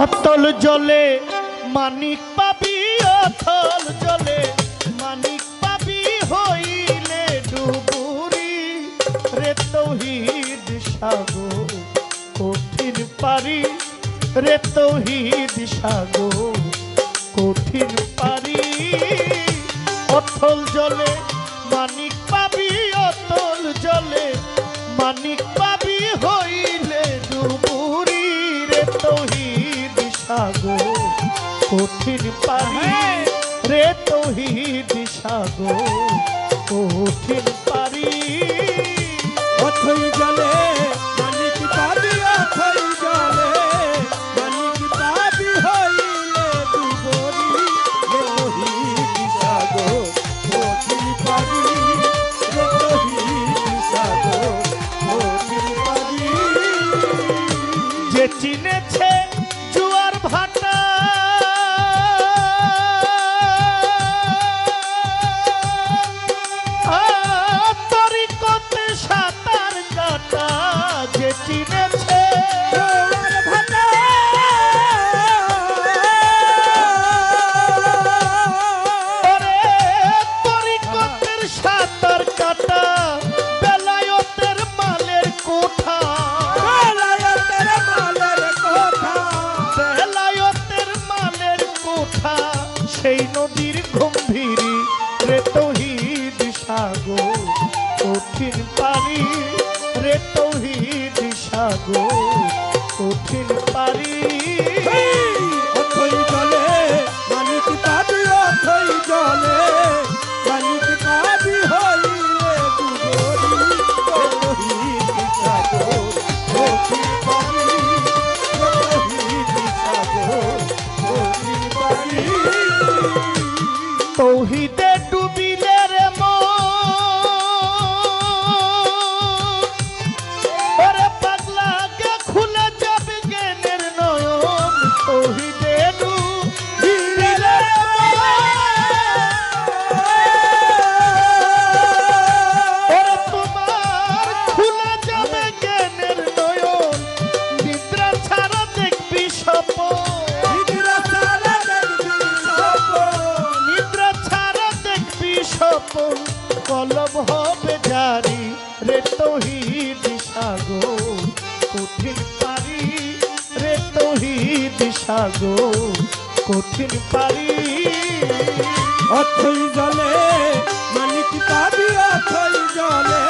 অতল জলে মানিক পাবি অতল জলে মানিক পাবি হইলে ডুবুরি রে তৌহিদ সাগো কঠিন পারি রে তৌহিদ সাগো কঠিন পারি অথল জলে কঠিন পারি রে তোহি দিশা গো কঠিন পারি অথই মতন কলম হবে জারি রে তহিদ সাগো কঠিন পারি রে তহিদ সাগো কঠিন পারি। অথই জলে, মানিক পাবি অথই জলে।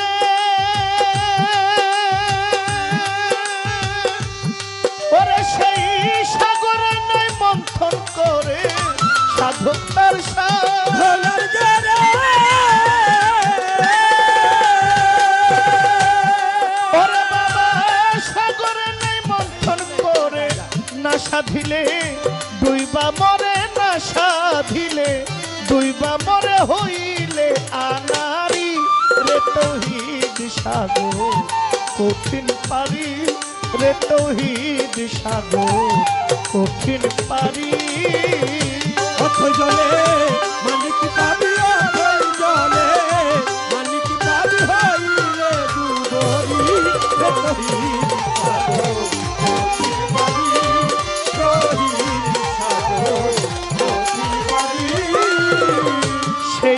সাধিলে দুইবা মরে না সাধিলে দুইবা মরে হইলে আনারি রে তহিদ সাগর, কঠিন পারি রে তহিদ সাগর, কঠিন পারি। অথ জলে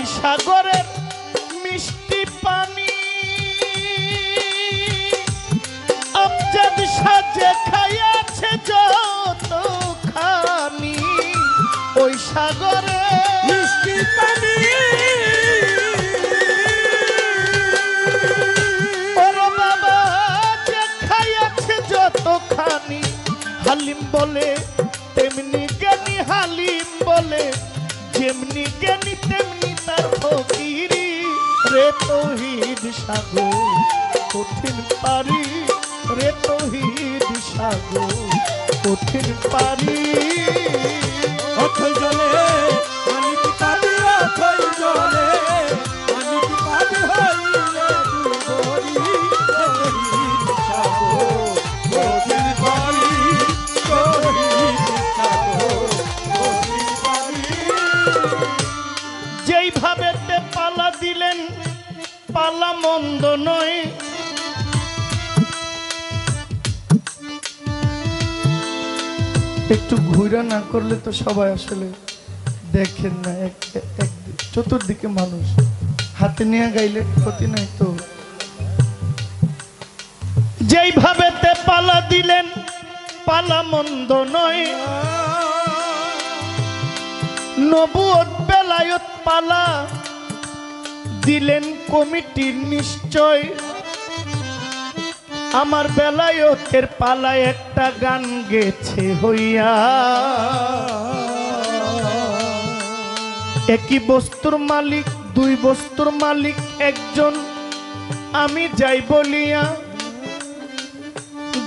সাগরের মিষ্টি পানি। আমজাদ সাজে আছে যত খানি ওই সাগরে। মিষ্টি পানি। হালিম বলে তহিদ সাগর কঠিন পারি রে তোহিদ সাগর কঠিন পারি। অথ জলে একটু ঘুরা না করলে তো সবাই আসলে দেখেন না চতুর্দিকে মানুষ। হাতে নিয়ে গাইলে ক্ষতি নাই তো। যেইভাবে পালা দিলেন, পালা মন্দ নয়। নবুয়ত বেলায়ত পালা দিলেন কমিটির নিশ্চয়। আমার বেলায়তের পালায় একটা গান গেছে হইয়া। একই বস্তুর মালিক, দুই বস্তুর মালিক, একজন আমি যাই বলিয়া।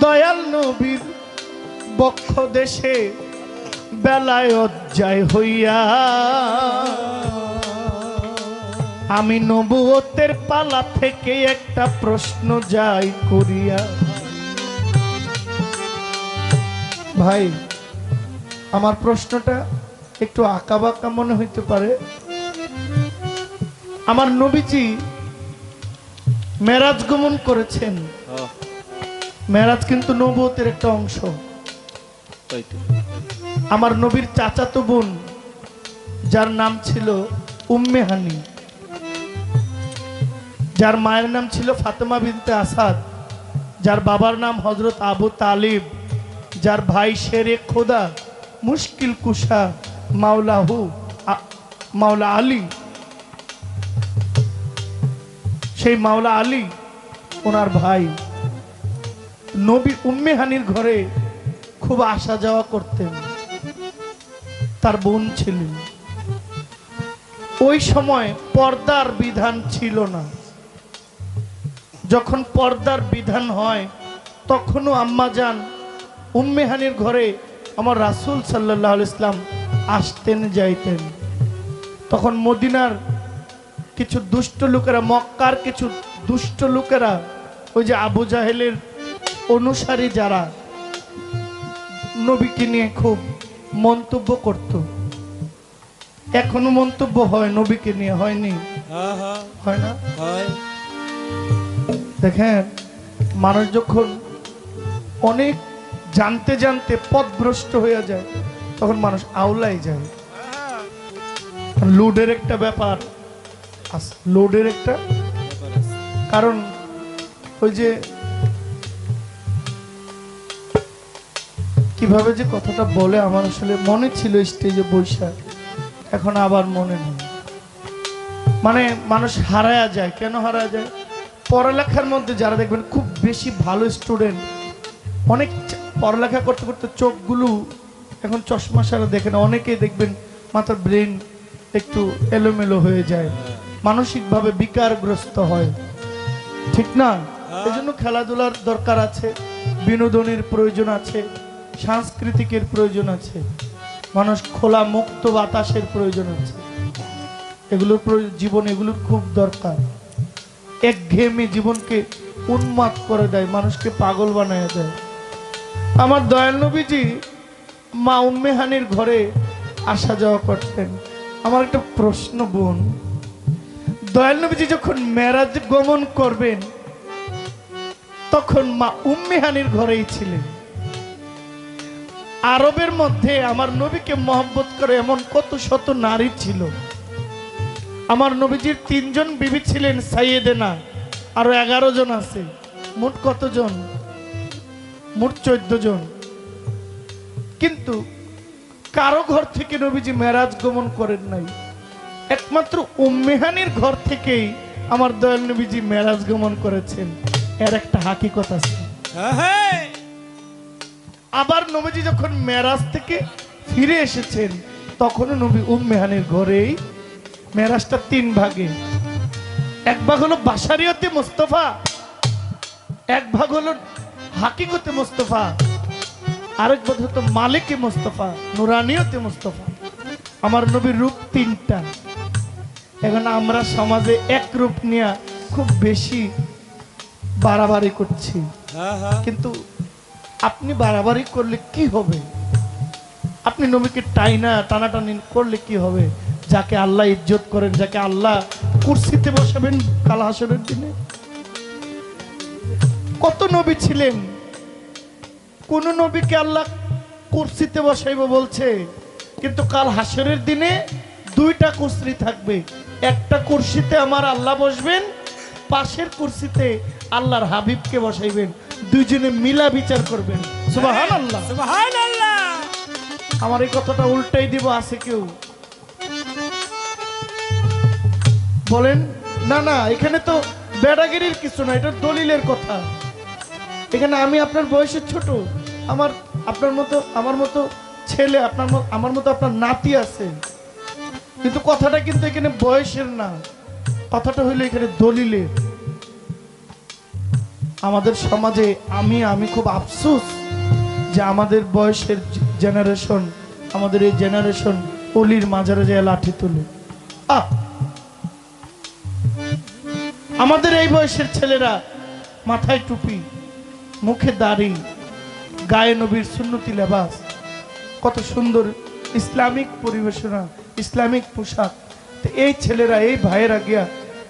দয়াল নবীর বক্ষ দেশে বেলায়ত যায় হইয়া। আমি নবুয়তের পালা থেকে একটা প্রশ্ন যাই করিয়া। ভাই আমার প্রশ্নটা একটু আঁকা বাঁকা মনে হইতে পারে। আমার নবীজি মেরাজ গমন করেছেন। মেরাজ কিন্তু নবুয়তের একটা অংশ। আমার নবীর চাচাতো বোন যার নাম ছিল উম্মে হানি যার মায়ের নাম ছিল ফাতেমা বিনতে আসাদ, যার বাবার নাম হজরত আবু তালিব, যার ভাই শেরে খোদা, মুশকিল কুশা, মাওলাহু মাওলা আলী। সেই মাওলা আলী ওনার ভাই। নবী উম্মে হানির ঘরে খুব আসা যাওয়া করতেন। তার বোন ছিলেন। ওই সময় পর্দার বিধান ছিল না। যখন পর্দার বিধান হয় তখনও আম্মা যান উম্মেহানির ঘরে আমার রাসূল সাল্লাহ ইসলাম আসতেন যাইতেন। তখন মদিনার কিছু দুষ্ট লোকেরা মক্কার কিছু দুষ্ট লোকেরা ওই যে আবু জাহেলের অনুসারী যারা নবীকে নিয়ে খুব মন্তব্য করত। এখনও মন্তব্য হয় নবীকে নিয়ে হয়নি। হয় না? হয়। দেখেন, মানুষ যখন অনেক জানতে জানতে পথভ্রষ্ট হয়ে যায়, তখন মানুষ আউলাই যায়। লোডের একটা ব্যাপার লোডের একটা কারণ ওই যে কীভাবে যে কথাটা বলে আমার আসলে মনে ছিল স্টেজে বৈশাখ, এখন আবার মনে নেই। মানে মানুষ হারায়া যায়। কেন হারায়া যায়? পড়ালেখার মধ্যে যারা দেখবেন খুব বেশি ভালো স্টুডেন্ট অনেক পড়ালেখা করতে করতে চোখগুলো এখন চশমা সারা দেখে না অনেকেই দেখবেন মাথার ব্রেন একটু এলোমেলো হয়ে যায় মানসিকভাবে বিকারগ্রস্ত হয়। ঠিক না? এই জন্য খেলাধুলার দরকার আছে বিনোদনের প্রয়োজন আছে সাংস্কৃতিকের প্রয়োজন আছে মানুষ খোলা মুক্ত বাতাসের প্রয়োজন আছে। এগুলোর জীবন এগুলোর খুব দরকার। একঘেয়েমি জীবনকে উন্মাদ করে দেয়, মানুষকে পাগল বানায় দেয়। আমার দয়াল নবীজি মা উম্মেহানির ঘরে আসা যাওয়া করতেন। আমার একটা প্রশ্ন বোন, দয়াল নবীজি যখন মেরাজ গমন করবেন, তখন মা উম্মেহানির ঘরেই ছিলেন। আরবের মধ্যে আমার নবীকে মহব্বত করে এমন কত শত নারী ছিল। আমার নবীজির তিনজন বিবি ছিলেন সাইয়েদেনা আরও এগারো জন আছে। মোট কতজন? মোট চোদ্দ জন। কিন্তু কারও ঘর থেকে নবীজি মেরাজ গমন করেন নাই। একমাত্র উম্মেহানির ঘর থেকেই আমার দয়াল নবীজি মেরাজ গমন করেছেন। এর একটা হাকিকত আছে। হ্যাঁ আবার নবীজি যখন মেরাজ থেকে ফিরে এসেছেন তখনও নবী উম্মেহানির ঘরেই মেরাজটা তিন ভাগে। এক ভাগ হলো বাসারিয়তে মোস্তফা এক ভাগ হলো হাকিকতে মোস্তফা আরেক ভাগ হতো মালিকে মোস্তফা নুরানিয়তে মোস্তফা। আমার নবীর রূপ তিনটা। এখন আমরা সমাজে এক রূপ নিয়ে খুব বেশি বাড়াবাড়ি করছি। হ্যাঁ হ্যাঁ। কিন্তু আপনি বাড়াবাড়ি করলে কি হবে? আপনি নবীকে টাইনা টানাটানি করলে কি হবে? যাকে আল্লাহ ইজ্জত করেন যাকে আল্লাহ কুর্সিতে বসাবেন কাল হাসরের দিনে। কত নবী ছিলেন? কোন নবীকে আল্লাহ কুর্সিতে বসাইব বলছে কিন্তু কাল হাসরের দিনে দুইটা কুর্সি থাকবে। একটা কুর্সিতে আমার আল্লাহ বসবেন পাশের কুর্সিতে আল্লাহর হাবিবকে বসাইবেন। দুইজনে মিলা বিচার করবেন। সুবাহান আল্লাহ আমার এই কথাটা উল্টাই দিব আছে কেউ? বলেন, না না, এখানে তো বেড়াগিরির কিছু না, এটা দলিলের কথা। এখানে আমি আপনার বয়সের ছোট, আমার, আপনার মতো, আমার মতো ছেলে, আপনার আমার মতো আপনার নাতি আছে। কিন্তু কথাটা কিন্তু এখানে বয়সের না, কথাটা হইল এখানে দলিলের। আমাদের সমাজে আমি আমি খুব আফসুস যে আমাদের বয়সের জেনারেশন, আমাদের এই জেনারেশন অলির মাজারে যায় লাঠি তুলে। আহ! আমাদের এই বয়সের ছেলেরা মাথায় টুপি, মুখে দাড়ি, গায়ে নবীর সুন্নতি লেবাস। কত সুন্দর ইসলামিক পরিবেশনা, ইসলামিক পোশাক। তো এই ছেলেরা, এই ভাইয়েরা গিয়া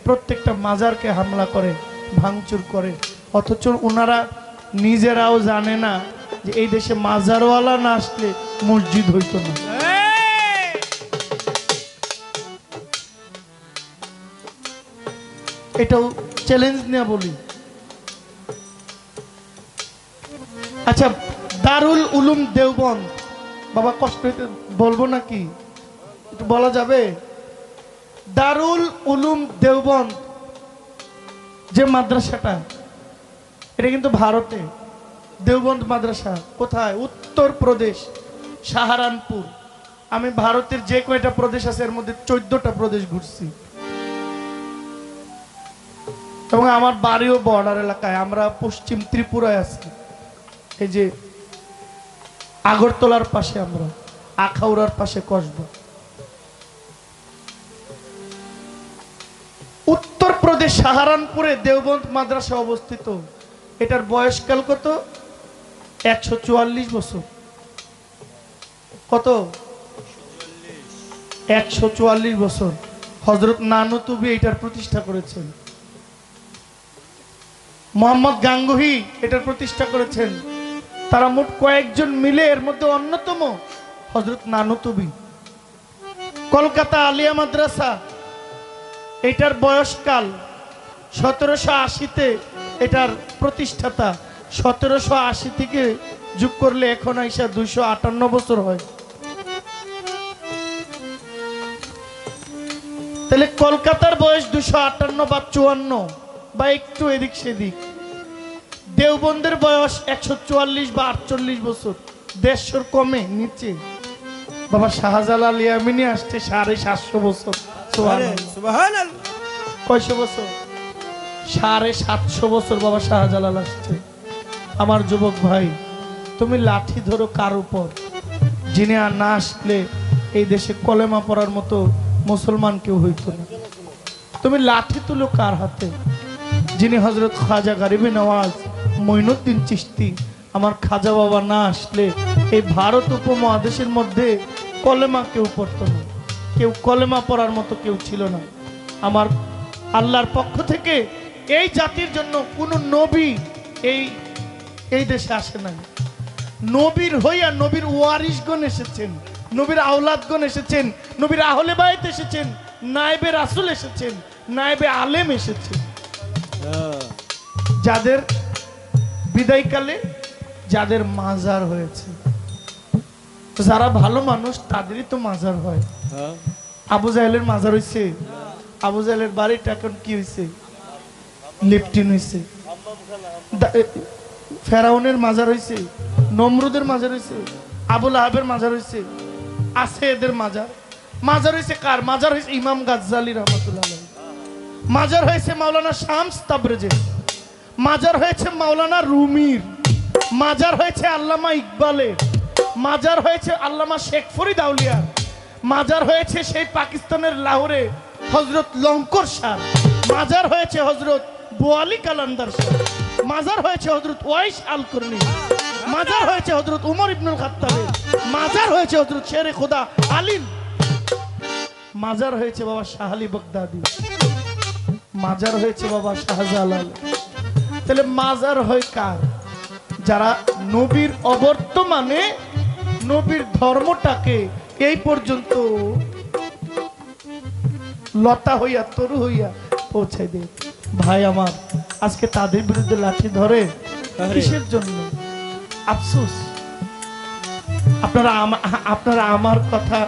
প্রত্যেকটা মাজারকে হামলা করে, ভাঙচুর করে। অথচ ওনারা নিজেরাও জানে না যে এই দেশে মাজারওয়ালা না আসলে মসজিদ হইতো না। এটাও চ্যালেঞ্জ নিয়ে বলি। আচ্ছা দারুল উলুম দেওবন বাবা কষ্ট হইতে বলব নাকি? একটু বলা যাবে? দারুল উলুম দেওবন যে মাদ্রাসাটা, এটা কিন্তু ভারতে। দেওবন্দ মাদ্রাসা কোথায়? উত্তর প্রদেশ সাহারানপুর। আমি ভারতের যে কয়টা প্রদেশ আছে, এর মধ্যে চোদ্দটা প্রদেশ ঘুরছি। এবং আমার বাড়িও বর্ডার এলাকায়, আমরা পশ্চিম ত্রিপুরায় আছি। এই যে আগরতলার পাশে আমরা, আখাউড়ার পাশে কসবা। উত্তরপ্রদেশ সাহারানপুরে দেওবন্দ মাদ্রাসা অবস্থিত। এটার বয়সকাল কত? একশো চুয়াল্লিশ বছর। কত? একশো চুয়াল্লিশ বছর। হজরত নানতুবি এটার প্রতিষ্ঠা করেছেন। মোহাম্মদ গাঙ্গুহি এটার প্রতিষ্ঠা করেছেন। তারা মোট কয়েকজন মিলে এর মধ্যে অন্যতম হজরত নানতুবি। কলকাতা আলিয়া মাদ্রাসা, এটার বয়সকাল সতেরোশো আশিতে এটার প্রতিষ্ঠাতা সতেরোশো আশি থেকে যোগ করলে এখন আইসা দুইশো আটান্ন বছর হয়। তাহলে কলকাতার বয়স দুশো আটান্ন বা চুয়ান্ন। বা একটু এদিক সেদিক। দেওবন্দের বয়স একশো চুয়াল্লিশ বা আটচল্লিশ বছর। দেড়শোর কমে নিচে। বাবা শাহজালাল ইয়ামিনী আসছে সাড়ে সাতশো বছর কয়শো বছর? সাড়ে সাতশো বছর বাবা শাহজালাল আসছে। আমার যুবক ভাই তুমি লাঠি ধরো কার উপর? যিনি আর না আসলে এই দেশে কলেমা পড়ার মতো মুসলমান কেউ হইতো না। তুমি লাঠি তুলো কার হাতে? যিনি হজরত খাজা গরিবী নওয়াজ মঈনুদ্দিন চিস্তি আমার খাজা বাবা না আসলে এই ভারত উপমহাদেশের মধ্যে কলেমা কেউ পড়তো না। কেউ কলেমা পড়ার মতো কেউ ছিল না। আমার আল্লাহর পক্ষ থেকে এই জাতির জন্য কোনো নবী এই এই দেশে আসে নাই। নবীর হইয়া নবীর ওয়ারিশগণ এসেছেন, নবীর আওলাদগণ এসেছেন, নবীর আহলে বাইত এসেছেন, নায়েবে রাসুল এসেছেন, নায়েবে আলেম এসেছেন। যাদের বিদায়কালে যাদের মাজার হয়েছে। যারা ভালো মানুষ তাদেরই তো মাজার হয়। হ্যাঁ। আবু জাহেলের মাজার হইছে। আবু জাহেলের বাড়িটা এখন কি হয়েছে লিফটিন হয়েছে ফেরাউনের মাজার হয়েছে নমরুদের মাজার হয়েছে আবুল আহাবের মাজার হয়েছে আছে এদের মাজার। মাজার হয়েছে কার? মাজার হয়েছে ইমাম গাজ্জালি রহমতুল্লাহ। মাজার হয়েছে মাওলানা শামস তাবরেজের মাজার হয়েছে মাওলানা রুমির মাজার হয়েছে আল্লামা ইকবালের মাজার হয়েছে আল্লামা শেখ ফরিদ আউলিয়ার মাজার হয়েছে সেই পাকিস্তানের লাহোরে হজরত লঙ্কর শাহ মাজার হয়েছে হজরত বোয়ালি কালান্দার শাহ মাজার হয়েছে হজরত ওয়াইস আল করনি মাজার হয়েছে হজরত উমর ইবনুল খাত্তাবের মাজার হয়েছে হজরত শেরে খোদা আলিম মাজার হয়েছে বাবা শাহ আলী বগদাদি মাজার হয়েছে বাবা শাহজালাল তাহলে মাজার হয় কার? যারা নবীর অবর্তমানে নবীর ধর্মটাকে এই পর্যন্ত লতা হইয়া তরু হইয়া পৌঁছাই দে ভাই আমার আজকে তাদের বিরুদ্ধে লাঠি ধরে কিসের জন্য? আফসোস। আপনারা আপনারা আমার কথা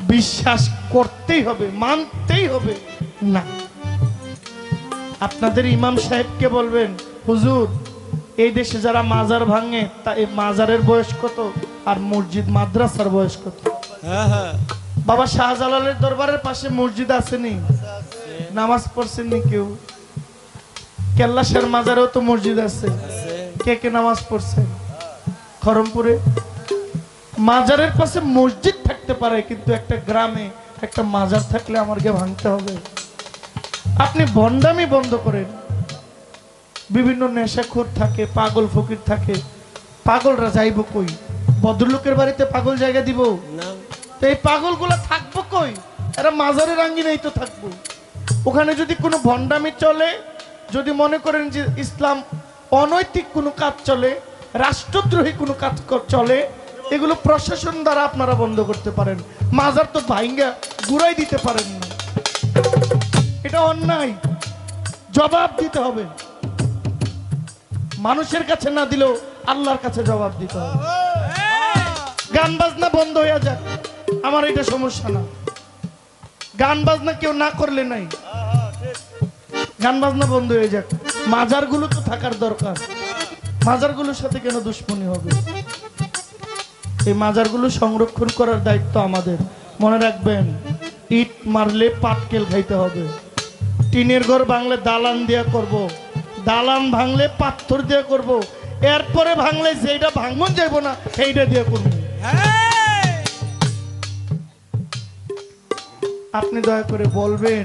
বিশ্বাস করতেই হবে মানতেই হবে। না। আপনাদের ইমাম সাহেবকে বলবেন হুজুর এই দেশে যারা মাজার ভাঙে তা এই মাজারের বয়স কত? আর মসজিদ মাদ্রাসার বয়স কত? হ্যাঁ হ্যাঁ। বাবা শাহজালালের দরবারের পাশে মসজিদ আসেনি? নামাজ পড়ছেননি কেউ? কেল্লাসের মাজারেও তো মসজিদ আছে। আছে। কে কে নামাজ পড়ছেন খরমপুরে মাজারের পাশে মসজিদ থাকতে পারে কিন্তু একটা গ্রামে একটা মাজার থাকলে আমাকে ভাঙতে হবে। আপনি ভণ্ডামি বন্ধ করেন। বিভিন্ন নেশাখোর থাকে পাগল ফকির থাকে। পাগলরা যাইব কই? ভদ্রলোকের বাড়িতে পাগল জায়গা দিব? না। তো এই পাগলগুলো থাকব কই? এরা মাজারের আঙ্গিনাই তো থাকব। ওখানে যদি কোনো ভণ্ডামি চলে যদি মনে করেন যে ইসলাম অনৈতিক কোনো কাজ চলে রাষ্ট্রদ্রোহী কোনো কাজ চলে এগুলো প্রশাসন দ্বারা আপনারা বন্ধ করতে পারেন। মাজার তো ভাইঙ্গা গুড়াই দিতে পারেন না। এটা অন্যায়। জবাব দিতে হবে। মানুষের কাছে না দিলেও আল্লাহর কাছে জবাব দিতে গান বাজনা বন্ধ হয়ে যাক। আমার এটা সমস্যা না। গান বাজনা কেউ না করলে নাই। গান বাজনা বন্ধ হয়ে যাক। মাজারগুলো তো থাকার দরকার। মাজারগুলোর সাথে কেন দুশ্মনী হবে? এই মাজারগুলো সংরক্ষণ করার দায়িত্ব আমাদের। মনে রাখবেন, ইট মারলে পাটকেল খাইতে হবে। টিনের ঘর ভাঙলে দালান দিয়া করব। দালান ভাঙলে পাথর দিয়ে করব। এরপরে ভাঙলে যেটা ভাঙন যাইব না, সেইটা দিয়ে করব। আপনি দয়া করে বলবেন,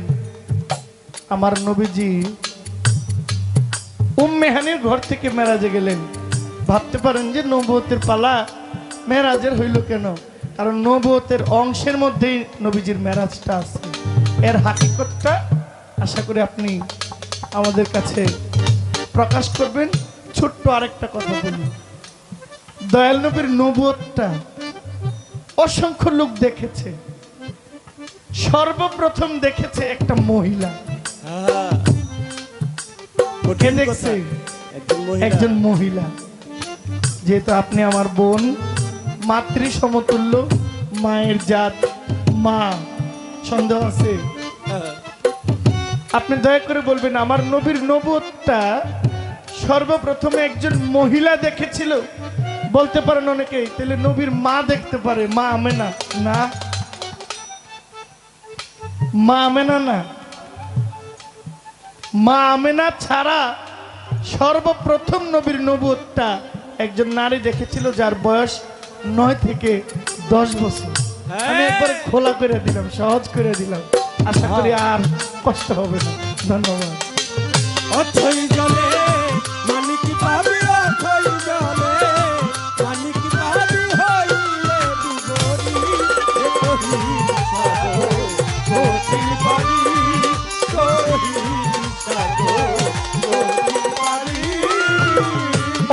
আমার নবীজি উম্মেহানির ঘর থেকে মেরাজে গেলেন। ভাবতে পারেন যে নবতের পালা মেরাজের হইল কেন? কারণ নবতের অংশের মধ্যেই নবীজির মেরাজটা আছে। এর হাকিকতটা আশা করি আপনি আমাদের কাছে প্রকাশ করবেন ছোট্ট আরেকটা কথা বলি। দয়াল নবীর নবতটা অসংখ্য লোক দেখেছে। সর্বপ্রথম দেখেছে একটা মহিলা। দেখছে? একজন মহিলা। যেহেতু আপনি আমার বোন মাতৃ সমতুল্য মায়ের জাত মা সন্দেহ আছে। হ্যাঁ, আপনি দয়া করে বলবেন আমার নবীর নবতটা সর্বপ্রথমে একজন মহিলা দেখেছিল। বলতে পারেন অনেকেই তাহলে নবীর মা দেখতে পারে। মা আমেনা? না। মা আমেনা না। মা আমেনা ছাড়া সর্বপ্রথম নবীর নবুয়তটা একজন নারী দেখেছিল যার বয়স নয় থেকে দশ বছর। আমি একবার খোলা করে দিলাম সহজ করে দিলাম। আশা করি আর কষ্ট হবে না। ধন্যবাদ।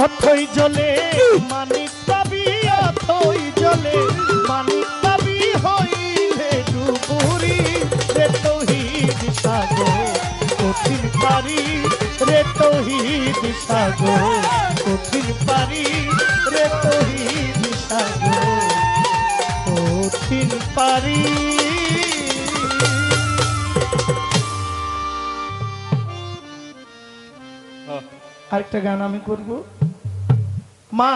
অথই জলে মানিক পাবি অথই জলে মানিক পাবি হইলে ডুবুরি রে তহিদ সাগো কঠিন পারি রে তহিদ সাগো কঠিন পারি রে তহিদ সাগো কঠিন পারি আরেকটা গান আমি করব। মা